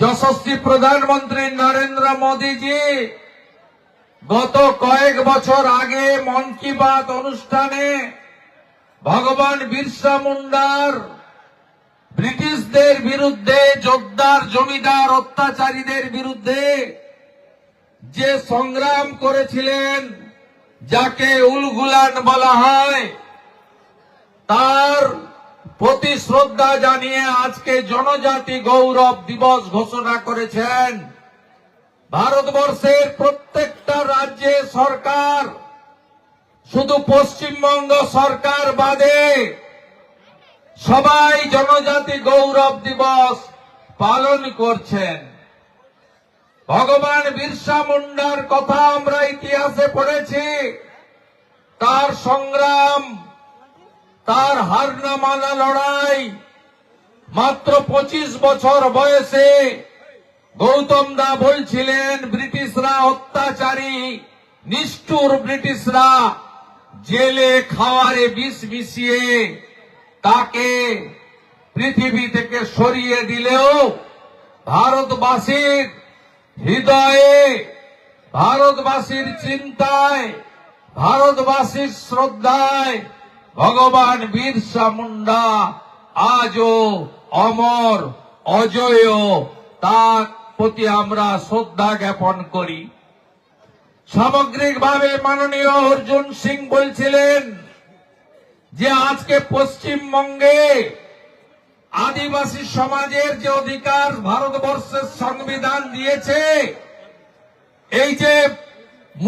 যশস্বী প্রধানমন্ত্রী নরেন্দ্র মোদীজি, গত কয়েক বছর আগে মন কি বাত অনুষ্ঠানে ভগবান বিরসা মুন্ডার ব্রিটিশদের বিরুদ্ধে যোদ্ধার জমিদার, অত্যাচারীদের বিরুদ্ধে যে সংগ্রাম করেছিলেন, যাকে উলগুলান বলা হয়, তার প্রতি শ্রদ্ধা জানিয়ে আজকে জনজাতি গৌরব দিবস ঘোষণা করেছেন। ভারতবর্ষের প্রত্যেকটা রাজ্যে সরকার, শুধু পশ্চিমবঙ্গ সরকার বাদে সবাই জনজাতি গৌরব দিবস পালন করছেন। ভগবান বিরসা মুন্ডার কথা আমরা ইতিহাসে পড়েছি। তার সংগ্রাম তার হার না মানা লড়াই। মাত্র পঁচিশ বছর বয়সে গৌতম দা বলছিলেন, ব্রিটিশরা অত্যাচারী, নিষ্ঠুর ব্রিটিশরা, জেলে খাওয়ারে বিষ মিশিয়ে তাকে পৃথিবী থেকে সরিয়ে দিলেও ভারতবাসীর হৃদয়ে, ভারতবাসীর চিন্তায়, ভারতবাসীর শ্রদ্ধায় ভগবান বিরসা মুন্ডা আজও অমর, অজয়। তার প্রতি আমরা শ্রদ্ধা জ্ঞাপন করি। সামগ্রিকভাবে মাননীয় অর্জুন সিং বলছিলেন যে আজকে পশ্চিমবঙ্গে আদিবাসী সমাজের যে অধিকার ভারতবর্ষের সংবিধান দিয়েছে, এই যে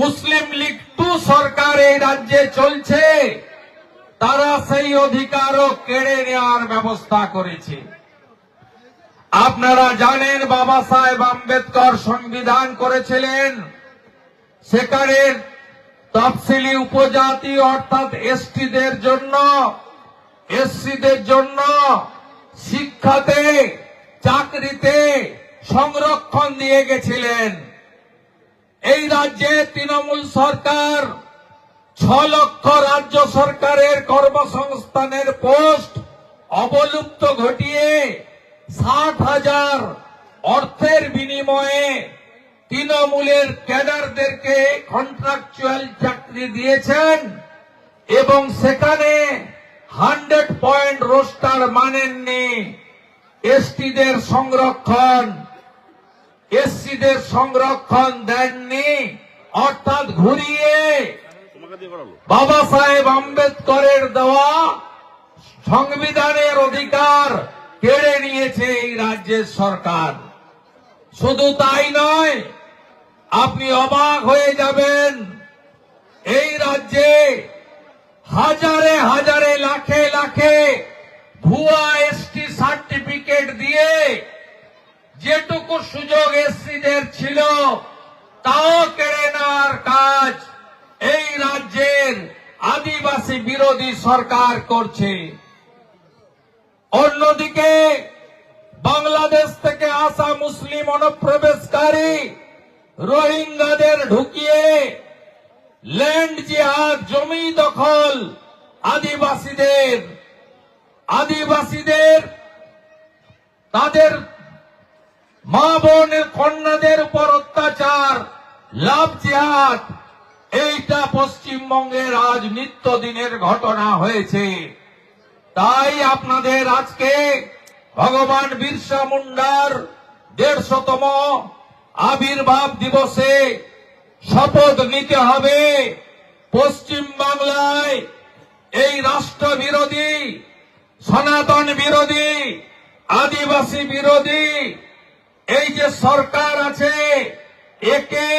মুসলিম লীগ টু সরকার এই রাজ্যে চলছে তারা সেই অধিকারও কেড়ে নেওয়ার ব্যবস্থা করেছে। আপনারা জানেন বাবা সাহেব আম্বেদকর সংবিধান করেছিলেন। সেখানে তফসিলি উপজাতি অর্থাৎ এসটিদের জন্য, এসসিদের জন্য শিক্ষাতে, চাকরিতে সংরক্ষণ দিয়ে গেছিলেন। এই রাজ্যে তৃণমূল সরকার ছ লক্ষ রাজ্য সরকারের কর্মসংস্থানের পোস্ট অবলুপ্ত ঘটিয়ে ষাট হাজার অর্থের বিনিময়ে তৃণমূলের ক্যাডারদেরকে কন্ট্রাকচুয়াল চাকরি দিয়েছেন এবং সেখানে হান্ড্রেড পয়েন্ট রোস্টার মানেননি এসটিদের সংরক্ষণ। এসসিদের সংরক্ষণ দেননি, অর্থাৎ ঘুরিয়ে বাবা সাহেব আম্বেদকরের দেওয়া সংবিধানের অধিকার কেড়ে নিয়েছে এই রাজ্যের সরকার। শুধু তাই নয়, আপনি অবাক হয়ে যাবেন, এই রাজ্যে হাজারে হাজারে, লাখে লাখে ভুয়া এসটি সার্টিফিকেট দিয়ে যেটুকু সুযোগ এসসিদের ছিল, তাও কেড়ে নেওয়ার কাজ এই রাজ্যের আদিবাসী বিরোধী সরকার করছে। অন্যদিকে বাংলাদেশ থেকে আসা মুসলিম অনুপ্রবেশকারী রোহিঙ্গাদের ঢুকিয়ে ল্যান্ড জিহাদ, জমি দখল, আদিবাসীদের আদিবাসীদের, তাদের মা বোনের কন্যাদের উপর অত্যাচার, লাভ জিহাদ এইটা পশ্চিমবঙ্গের আজ নিত্যদিনের ঘটনা হয়েছে। তাই আপনাদের আজকে ভগবান বিরসা মুন্ডার দেড়শতম আবির্ভাব দিবসে শপথ নিতে হবে। পশ্চিম বাংলায় এই রাষ্ট্র বিরোধী সনাতন বিরোধী, আদিবাসী বিরোধী, এই যে সরকার আছে, একে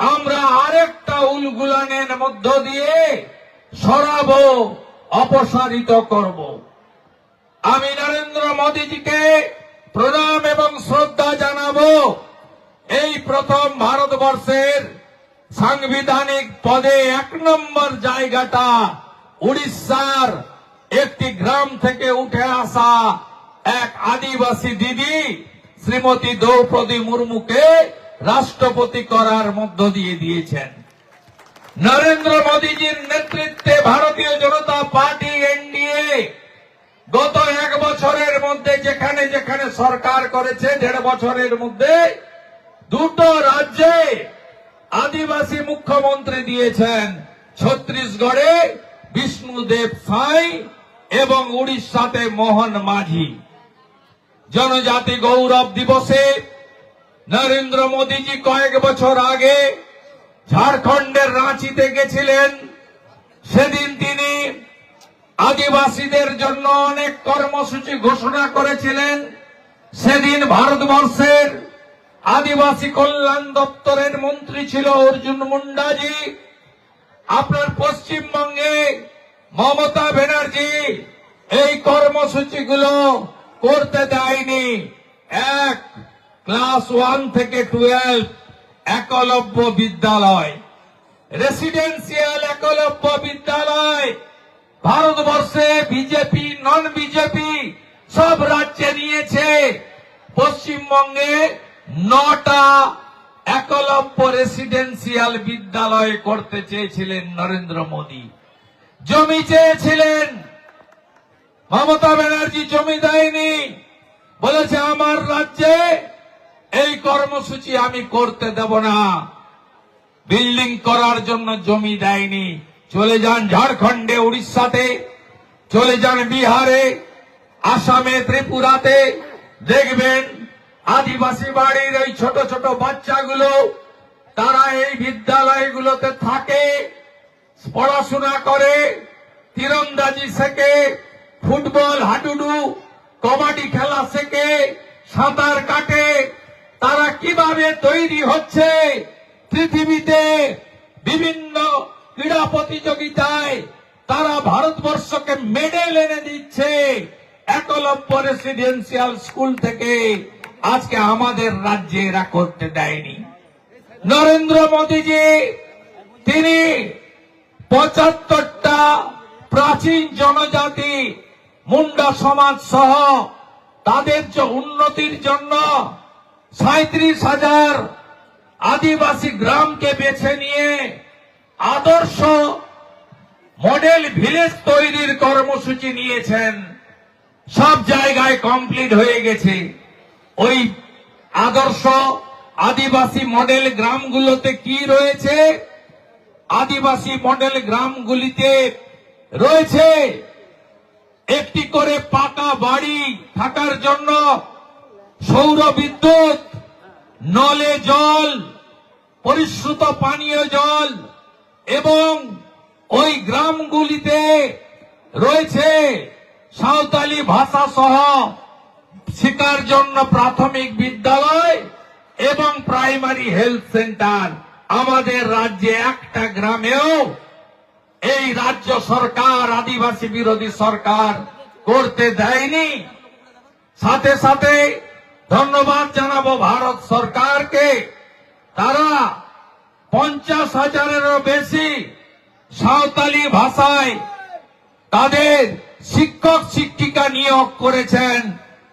আমরা আরেকটা উলগুলানের মধ্য দিয়ে সরাবো, অপসারিত করব। আমি নরেন্দ্র মোদীজিকে প্রণাম এবং শ্রদ্ধা জানাব। এই প্রথম ভারতবর্ষের সাংবিধানিক পদে এক নম্বর জায়গাটা উড়িষ্যার একটি গ্রাম থেকে উঠে আসা এক আদিবাসী দিদি, শ্রীমতী দ্রৌপদী মুর্মুকে রাষ্ট্রপতি করার মধ্য দিয়ে দিয়েছেন। নরেন্দ্র মোদীজির নেতৃত্বে ভারতীয় জনতা পার্টি এনডিএ গত এক বছরের মধ্যে যেখানে যেখানে সরকার করেছে, দেড় বছরের মধ্যে দুটো রাজ্যে আদিবাসী মুখ্যমন্ত্রী দিয়েছেন। ছত্তিশগড়ে বিষ্ণুদেব সাই এবং উড়িষ্যাতে মোহন মাঝি। জনজাতি গৌরব দিবসে নরেন্দ্র মোদীজি কয়েক বছর আগে ঝাড়খণ্ডের রাঁচিতে গেছিলেন। সেদিন তিনি আদিবাসীদের জন্য অনেক কর্মসূচি ঘোষণা করেছিলেন। সেদিন ভারতবর্ষের আদিবাসী কল্যাণ দপ্তরের মন্ত্রী ছিল অর্জুন মুন্ডাজি। আপনার পশ্চিমবঙ্গে মমতা ব্যানার্জি এই কর্মসূচিগুলো করতে দেয়নি। এক ক্লাস ওয়ান থেকে টুয়েলভ একলব্য বিদ্যালয়। রেসিডেন্সিয়াল একলব্য বিদ্যালয়। ভারতবর্ষে বিজেপি, নন বিজেপি সব রাজ্যে নিয়েছে। পশ্চিমবঙ্গে নটা একলব্য রেসিডেন্সিয়াল বিদ্যালয় করতে চেয়েছিলেন নরেন্দ্র মোদী। জমি চেয়েছিলেন। মমতা ব্যানার্জি জমি দেয়নি। বলেছে, আমার রাজ্যে কর্মসূচি আমি করতে দেব না। বিল্ডিং করার জন্য জমি দেয়নি। চলে যান ঝাড়খণ্ডে, উড়িষ্যাতে। চলে যান বিহারে, আসামে, ত্রিপুরাতে। দেখবেন আদিবাসী বাড়ির এই ছোট ছোট বাচ্চাগুলো, তারা এই বিদ্যালয়গুলোতে থাকে, পড়াশোনা করে, তীরন্দাজি শেখে, ফুটবল, হাডুডু, কবাডি খেলা শেখে, সাঁতার কাটে কীভাবে তৈরি হচ্ছে? পৃথিবীতে বিভিন্ন ক্রীড়া প্রতিযোগিতায় তারা ভারতবর্ষকে মেডেল এনে দিচ্ছে। একলব্য রেসিডেন্সিয়াল স্কুল থেকে আজকে আমাদের রাজ্যে এরা করতে দেয়নি। নরেন্দ্র মোদীজি, তিনি পঁচাত্তরটা প্রাচীন জনজাতি মুন্ডা সমাজ সহ তাদের যে উন্নতির জন্য সাঁত্রিশ হাজার আদিবাসী গ্রামকে বেছে নিয়ে আদর্শ মডেল ভিলেজ তৈরির কর্মসূচি নিয়েছেন। সব জায়গায় কমপ্লিট হয়ে গেছে। ওই আদর্শ আদিবাসী মডেল গ্রামগুলোতে কি রয়েছে? আদিবাসী মডেল গ্রামগুলিতে রয়েছে একটি করে পাকা বাড়ি থাকার জন্য সৌর বিদ্যুৎ, নলে জল, পরিশ্রুত পানীয় জল এবং ওই গ্রামগুলিতে রয়েছে সাঁওতালি ভাষা সহ শিকার জন্য প্রাথমিক বিদ্যালয় এবং প্রাইমারি হেলথ সেন্টার। আমাদের রাজ্যে একটা গ্রামেও এই রাজ্য সরকার, আদিবাসী বিরোধী সরকার করতে দেয়নি। সাথে সাথে ধন্যবাদ জানাব ভারত সরকারকে। তারা পঞ্চাশ হাজারেরও বেশি সাঁওতালি ভাষায় তাদের শিক্ষক, শিক্ষিকা নিয়োগ করেছেন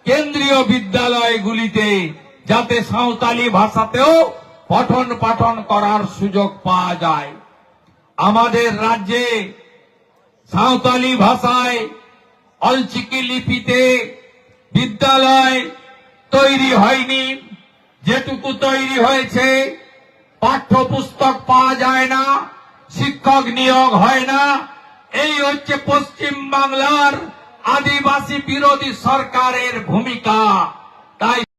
কেন্দ্রীয় বিদ্যালয়গুলিতে, যাতে সাঁওতালি ভাষাতেও পঠন পাঠন করার সুযোগ পাওয়া যায়। আমাদের রাজ্যে সাঁওতালি ভাষায় অলচিকি লিপিতে বিদ্যালয় তৈরি হয়নি। যেটুকু তৈরি হয়েছে, পাঠ্যপুস্তক পাওয়া যায় না, শিক্ষক নিয়োগ হয় না। এই হচ্ছে পশ্চিম বাংলার আদিবাসী বিরোধী সরকারের ভূমিকা। তাই